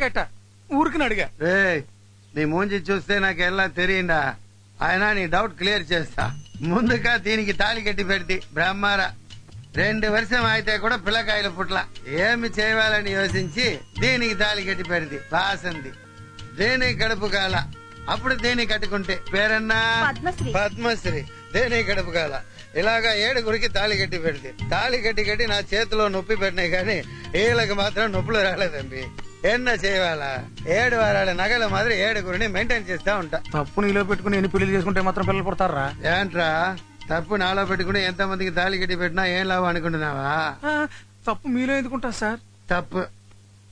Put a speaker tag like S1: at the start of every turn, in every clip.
S1: కట్ట ఊరికి అడిగా.
S2: రేయ్ నీ మూంచి చూస్తే నాకు ఎలా తెలియందా ఆయన నీ డౌట్ క్లియర్ చేస్తా. ముందుగా దీనికి తాళి కట్టి పెడితే బ్రహ్మార రెండు వర్షం అయితే కూడా పిల్లకాయలు పుట్ల. ఏమి చేయాలని యోచించి దీనికి తాళి కట్టి పెడితే బాసంది దేనికి గడుపు కాల? అప్పుడు దేనికి కట్టుకుంటే? పేరన్నా?
S3: పద్మశ్రీ.
S2: పద్మశ్రీ. దేనికి గడుపు కాల? ఇలాగా ఏడుగురికి తాళి కట్టి పెడితే. తాళి కట్టి కట్టి నా చేతిలో నొప్పి పెట్టినాయి కానీ వీళ్ళకి మాత్రం నొప్పులు రాలేదండి. ఎన్న చేయాలా? ఏడు వారాల నగల మాదిరి ఏడుగురిని మెయింటైన్ చేస్తా ఉంటా.
S1: తప్పు నీలో పెట్టుకుని ఎన్ని పెళ్ళి చేసుకుంటే మాత్రం పిల్లలు పుడతారా?
S2: ఏంట్రా? తప్పు నాలో పెట్టుకుని ఎంత మందికి తాళి కట్టి పెట్టినా ఏం లాభం అనుకుంటున్నావా?
S1: తప్పు మీలో ఎందుకుంటా సార్?
S2: తప్పు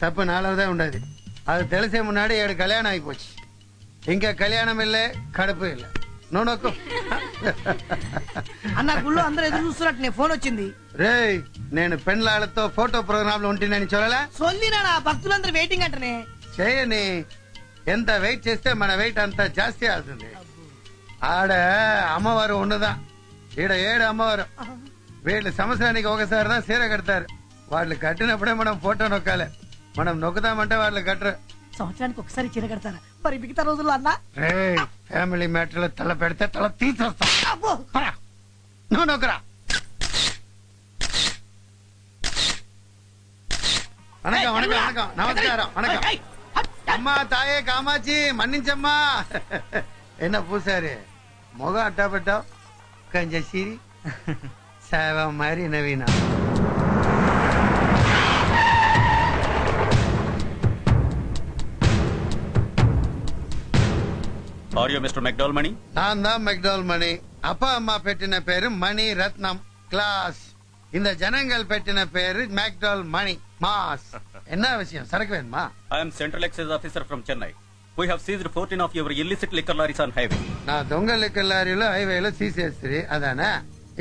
S2: తప్పు నాలోదే ఉండదు. అది తెలిసే మున్నాడు ఏడు కళ్యాణం అయిపోச்சு ఇంకా కళ్యాణం వెళ్ళే కడుపు వెళ్ళే నువ్వు నొక్కు
S4: అన్న గుళ్ళో అందరూ ఎదురు చూస్తున్నట్టు నీ ఫోన్ వచ్చింది.
S2: రేయ్ నేను పెండ్లాళ్ళతో ఫోటో ప్రోగ్రామ్లో ఉంటుందని చూడలా?
S4: సొల్లినా నా భక్తులందరూ వెయిటింగ్ అంటనే.
S2: చేయని ఎంత వెయిట్ చేస్తే మన వెయిట్ అంత జాస్తి అవుతుంది. ఆడ అమ్మవారు ఉండదా? ఈడ ఏడు అమ్మవారు? వీళ్ళు సంవత్సరానికి ఒకసారి దా సీర కడతారు. వాళ్ళు కట్టినప్పుడే మనం ఫోటో నొక్కాలి. మనం నొక్కుదామంటే వాళ్ళు కట్టరు.
S4: సంవత్సరానికి ఒకసారి చిరగడతారా మరి మిగతా రోజుల్లో అన్నా?
S2: ఫ్యామిలీ మ్యాటర్లో తల పెడితే తల తీసేస్తా. నువ్వు అమ్మా తాయే మన్నించమ్మా. ఎన్న మొగ అడ్డా పెట్టావు? కంజ సిరి. మరి Naveena.
S5: are you mister McDowell Mani
S2: நான் தான் மெக்டால் மணி அப்பா அம்மா పెట్టిన పేరు మణి రత్నం క్లాస్ இந்த ஜனங்கள் పెట్టిన పేరు மெக்டால் மணி மாஸ் என்ன விஷயம் சரக்கு வேணுமா
S5: I'm central excise officer from Chennai we have seized fourteen of your illicit liquor lorries on highway
S2: நான் దొంగలిక లారీలో హైవేలో తీసేస్తుంది అదానా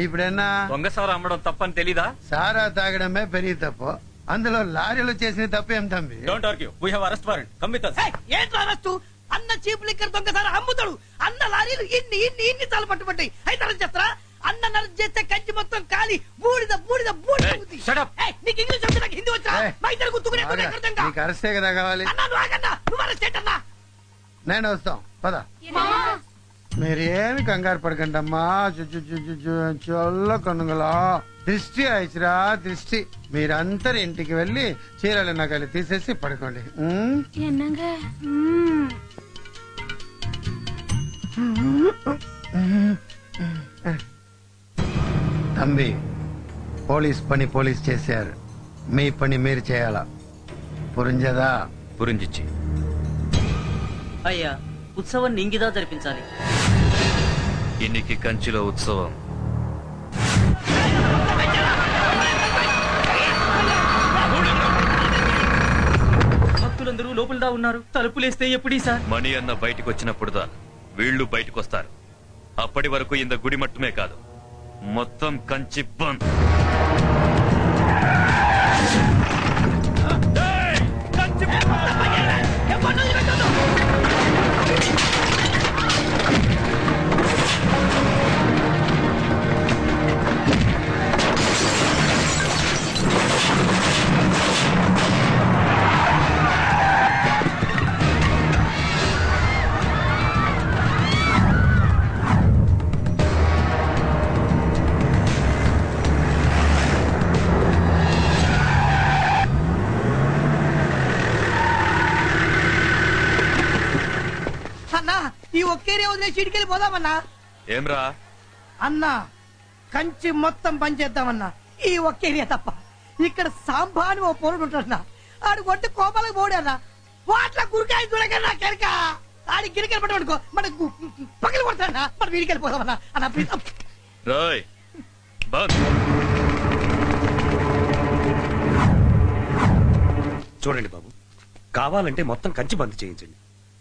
S2: ఇప్పుడు என்ன
S5: దొంగసారా అమ్మడం తప్పని తెలీదా
S2: సారా తాగడమే పెరిగి తప్పు అందులో లారీలు చేసిన తప్పు ఏం తంబి
S5: don't argue we have arrest warrant come with us
S4: ఏయ్, ఏంట్రా అరెస్టు అన్న చీప్ లిక్కర్ దొంగసారి అమ్ముతాడు అన్న లారీలు ఇన్ని ఇన్ని ఇన్ని చాలు పట్టుబట్టాయి అయితే అరెస్ట్ చేస్తారా అన్న నరెస్ట్ చేస్తే కంచి మొత్తం కాలి బూడిద బూడిద బూడిద
S5: ఏయ్,
S4: ఉంది.
S5: shut up.
S4: ఏయ్, నీకు ఇంగ్లీష్ వచ్చి నాకు హిందీ వచ్చా
S2: ఏయ్,
S4: మా ఇద్దరు గుర్తుకునే
S2: ఆగా. నీకు అరెస్టే కదా కావాలి
S4: అన్న నువ్వు ఆగన్నా నువ్వు అరెస్ట్ ఏంటన్నా
S2: నేను వస్తాం పద మీరు ఏమి కంగారు పడకండి అమ్మా చొల్ల కనుగలా దృష్టి అయిచిరా దృష్టి మీరందరు ఇంటికి వెళ్ళి చీరలు నగలు తీసేసి పడుకోండి ఉమ్?
S3: என்னங்க ம்.
S2: తంబి పోలీస్ పని పోలీస్ చేశారు. మీ పని మీరు చేయాలా? పురింజదా?
S5: పురింజిచ్చి.
S6: అయ్యా ఉత్సవాన్ని ఇంగిదా జరిపించాలి.
S7: ఇన్నికి కంచిలో ఉత్సవం.
S6: భక్తులందరూ లోపలదా ఉన్నారు? తలుపులేస్తే ఎప్పుడీ సార్?
S7: మణి అన్న బయటికి వచ్చినప్పుడుదా వీళ్ళు బయటకొస్తారు. అప్పటి వరకు ఇంత గుడి మట్టుమే కాదు. మొత్తం కంచి బంద్.
S4: ఒక్కేరే వదిలేసి ఇడికెళ్ళి పోదామన్నా?
S7: ఏమ్రా?
S4: అన్నా కంచి మొత్తం పనిచేద్దామన్నా ఈ ఒక్కేరియా తప్ప. ఇక్కడ సాంబా అని ఓ పొరుడు ఉంటాడన్నా. ఆడు కొట్టి కోపాలకు పోడన్నా వాట్ల గురికాయ చూడకన్నా కెరక ఆడి గిరికెళ్ళి పట్టుకో మనకు పగిలి కొడతాడన్నా. మనం వీడికెళ్ళి పోదామన్నా. అన్న ప్లీజ్
S7: రాయ్ బంద్.
S8: చూడండి బాబు కావాలంటే మొత్తం కంచి బంద్ చేయించండి.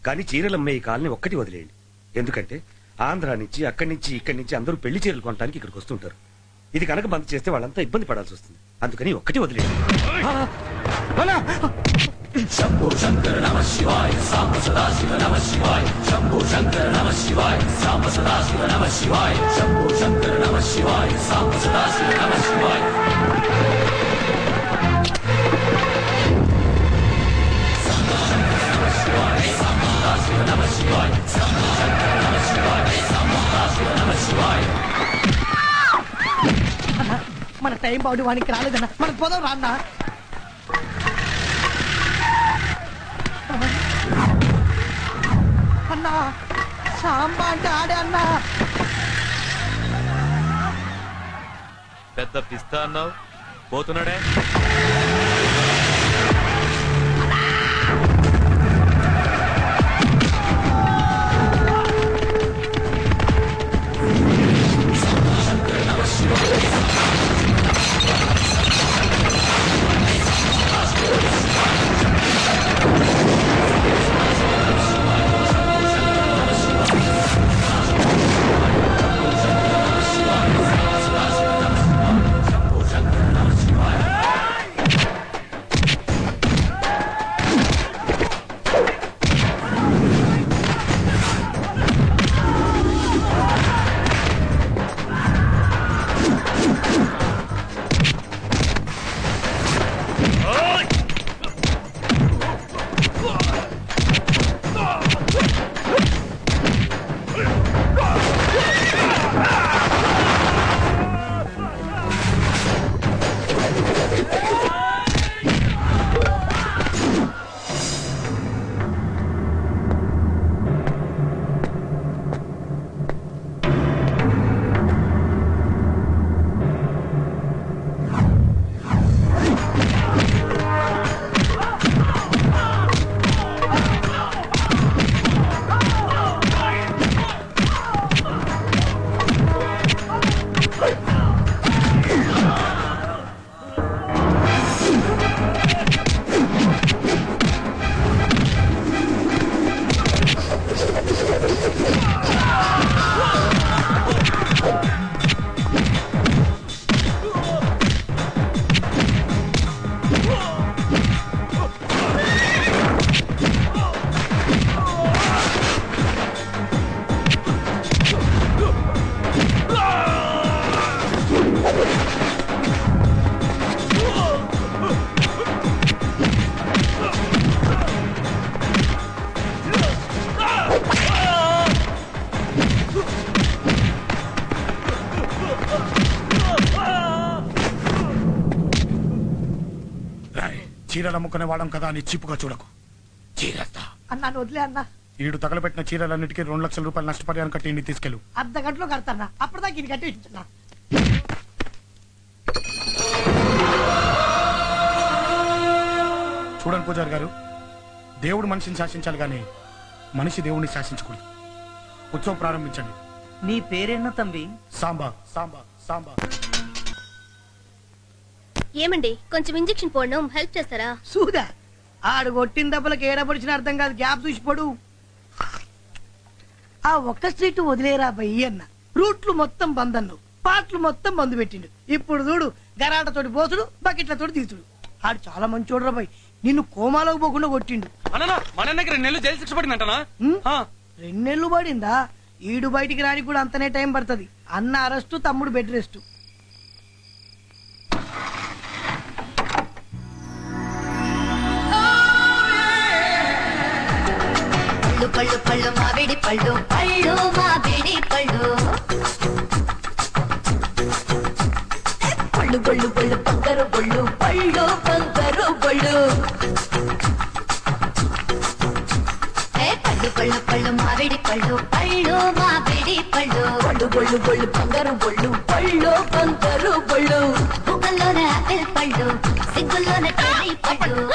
S8: కానీ చీరలు అమ్మే ఈ కాలనీ ఒక్కటి వదిలేయండి. ఎందుకంటే ఆంధ్ర నుంచి అక్కడి నుంచి ఇక్కడి నుంచి అందరూ పెళ్ళి చీరలు కొనడానికి ఇక్కడికి వస్తుంటారు. ఇది కనుక బంద్ చేస్తే వాళ్ళంతా ఇబ్బంది పడాల్సి వస్తుంది. అందుకని ఒక్కటి వదిలేదు
S9: శంభో శంకర నమ మన
S4: టైం బాగుడు వానికి రాలేదన్నా. మనకు పోదాం రాన్నా. అన్నా సాంబా అంటే ఆడే అన్నా.
S7: పెద్ద పిస్తా అన్నావు? పోతున్నాడే?
S1: చీరలు అమ్ముకునే వాడం కదా అని చిప్పుగా చూడకు. చీరస్తా
S4: అన్నా వదిలే అన్నా.
S1: ఈడు తగలబెట్టిన చీరలన్నిటికీ రెండు లక్షల రూపాయలు నష్టపరిహారం కట్టి ఇంటికి తీసుకెళ్ళు.
S4: అర్ధ గంటలో కడతానా? అప్పటిదాకా ఇది కట్టి ఇస్తున్నా
S1: చూడండి పూజారి గారు దేవుడు మనిషిని శాసించాలి కానీ మనిషి దేవుడిని శాసించకూడదు. ఉత్సవం ప్రారంభించండి.
S6: నీ పేరేన్న తంబి
S1: సాంబా సాంబా సాంబా.
S3: ఏమండి కొంచెం ఇంజెక్షన్ పోడడం హెల్ప్ చేస్తారా?
S4: సూదా ఆడు కొట్టిన దెబ్బలకు ఏడపడిచిన అర్థం కాదు గ్యాప్ చూసి పడు. ఆ ఒక్క స్ట్రీట్ వదిలేరా బయ్యి అన్న. రూట్లు మొత్తం బంద్ అన్నావు పాటలు మొత్తం బంద్ పెట్టిండు. ఇప్పుడు చూడు గరాటతోటి పోతుడు బకెట్లతోటి తీసుడు. ఆడు చాలా మంచోడు రా బయ్ నిన్ను కోమాలోకి పోకుండా కొట్టిండు.
S6: మన దగ్గర నెల్లు జైలు శిక్ష పడిందంటనా?
S4: ఉం? రెండేళ్ళు పడిందా? ఈడు బయటికి రానికి కూడా అంతనే టైం పడుతుంది. అన్న అరెస్టు తమ్ముడు బెడ్ రెస్ట్.
S3: పళ్ళు పళ్ళు మామిడి పళ్ళు పళ్ళు మామిడి పళ్ళు. పళ్ళు పళ్ళు పళ్ళు బంగారు పళ్ళు పళ్ళు పళ్ళు ఏ పళ్ళు పళ్ళు పళ్ళు మామిడి పళ్ళు పళ్ళు మామిడి పళ్ళు. పళ్ళు పళ్ళు పళ్ళు బంగారు పళ్ళు పళ్ళు బంగారు పళ్ళు బుగ్గల్లోనే ఆపిల్ పళ్ళు సిగ్గుల్లోనే చెర్రీ పళ్ళు.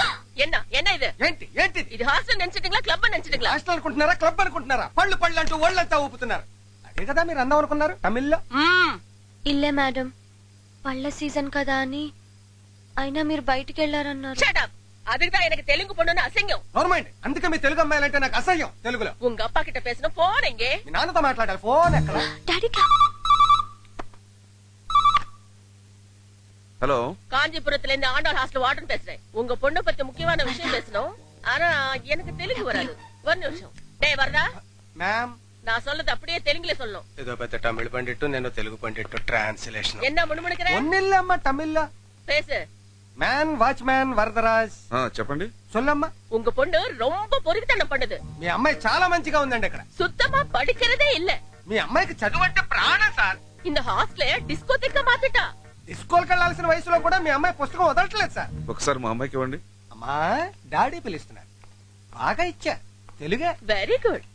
S6: ఏంటి
S9: இது ஹாஸ்டல் நினைச்சிட்டீங்களா கிளப் நினைச்சிட்டீங்களா
S6: హాస్టల్ అనుకుంటున్నారా క్లబ్ అనుకుంటున్నారా పళ్ళు పళ్ళు అంటూ ఒళ్ళంతా ఊపుతున్నారు అదే కదా మీరు అందాం అనుకున్నారు తమిళ్లో
S9: ம்
S3: ఇల్లే మేడం పళ్ళ సీజన్ కదా అని అయినా మీరు బయటికి వెళ్ళారన్నారు
S9: ஷட் அப் அதுக்கு தான் எனக்கு தெலுங்கு பொண்ணுன்னு அசிங்கம்
S6: గవర్నమెంట్ అందుకే మీ తెలుగు అమ్మాయిలంటే నాకు అసహ్యం తెలుగులో
S9: உங்க அப்பா கிட்ட பேசணும் போன் எங்கே
S6: మీ నాన్నతో మాట్లాడాలి ఫోన్ ఎక్కడ
S3: డాడీ
S10: ஹலோ
S9: காஞ்சிபுரத்துல இருந்து ஆண்டாள் ஹாஸ்டல் வார்டன் பேசுறேன் உங்க பொண்ணு பத்தி முக்கியமான விஷயம் பேசணும் ஆனா எனக்கு தெலுங்கு வராது ஒரு நிமிஷம் டேய் வரதா
S6: మ్యామ్
S9: நான் சொல்றது அப்படியே தெலுங்குல சொல்லணும்
S6: ఏదో పెద్ద తమిళ పండిట్టు నేను తెలుగు పండిట్టు ట్రాన్స్లేషన్
S9: என்ன முணுமுணுக்கிற
S6: ఒన్నిల్లమ్మ తమిళ్లో
S9: பேசு
S6: మ్యాన్ వాచ్ మ్యాన్ వరదరాజ్
S10: ఆ, చెప్పండి
S6: సొల్లమ్మ
S9: உங்க பொண்ணு ரொம்ப பொறுக்கித்தனம் பண்ணுது
S6: మీ అమ్మాయి చాలా మంచిగా ఉందండి ఇక్కడ
S9: சுத்தமா படிக்கிறதே இல்ல
S6: మీ అమ్మాయికి చదువు అంటే ప్రాణం సార్
S9: இந்த ஹாஸ்டல டிஸ்கோ திக்க மாத்திட்டா
S6: స్కూల్కి వెళ్ళాల్సిన వయసులో కూడా మీ అమ్మాయి పుస్తకం వదలట్లేదు సార్
S10: ఒకసారి మా అమ్మాయికి ఇవ్వండి
S6: అమ్మా డాడీ పిలుస్తున్నారు. బాగా ఇచ్చా తెలుగా?
S9: Very good